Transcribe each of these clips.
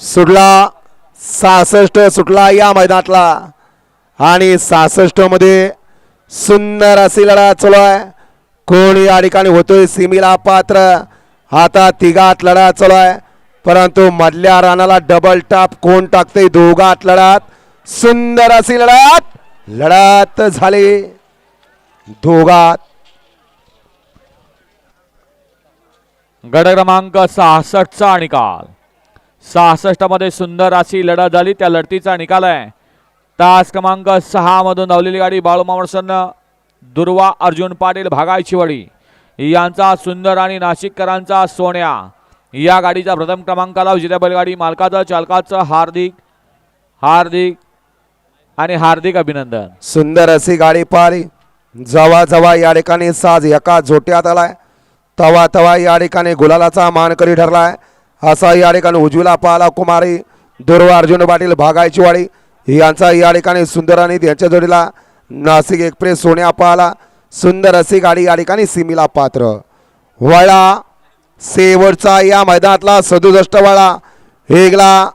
सुटला सहासष्ट सुटला या मैदानातला. आणि सहासष्टमध्ये सुंदर अशी लढा चालू आहे. कोण या ठिकाणी होतोय सिमीला पात्र. आता तिघात लढा चालू आहे. परंतु मधल्या रानाला डबल टाप कोण टाकते दोघात लढात. सुंदर अशी लढात लढात झाली. दोघात. गड क्रमांक सहासष्टचा निकाल. सहासष्टमध्ये सुंदर अशी लढत झाली. त्या लढतीचा निकाल आहे. तास क्रमांक सहामधून धावलेली गाडी बाळू मावळसन दुर्वा अर्जुन पाटील भागायचीवाडी यांचा सुंदर आणि नाशिककरांचा सोन्या. या गाडीचा प्रथम क्रमांकाला विजेत्या बैलगाडी मालकाचं चालकाचं हार्दिक हार्दिक आणि हार्दिक अभिनंदन. सुंदर अशी गाडी पाहिली. जवा जवा या ठिकाणी साज एका झोट्यात आलाय. तवा तवा या ठिकाणी गुलालाचा मानकरी ठरलाय. असा या ठिकाणी उजवीला पाहला कुमारी दुर्वा अर्जुन पाटील भागायचीवाडी यांचा या ठिकाणी सुंदर आणि त्यांच्या जोडीला नाशिक एक्सप्रेस सोन्या पाहला. सुंदर अशी गाडी या ठिकाणी सिमिला पात्र. वळा शेवटचा या मैदानातला सदुसष्ट वळा. हेगला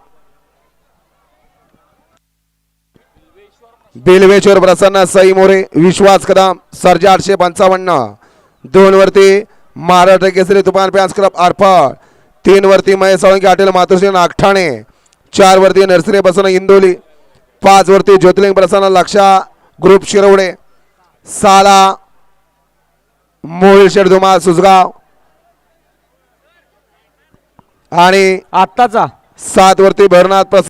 बेलवेश्वर प्रसन्न सई मोरे विश्वास कदम सर्जा आठशे पंचावन्न. दोन वरती महाराष्ट्र केसरी तुफान फॅन्स क्लब अर्पण. तीन वरती महेश साळुंके हॉटेल मातोश्री नागठाणे. चार वरती नर्सरी प्रसन्न इंदोली. पाच वरती ज्योतिर्लिंग प्रसन्न लक्षा ग्रुप शिरवडे साला मोहिल शेडधुमा सुसगाव आणि आत्ताचा. सात वरती भरनाथ प्रसन्न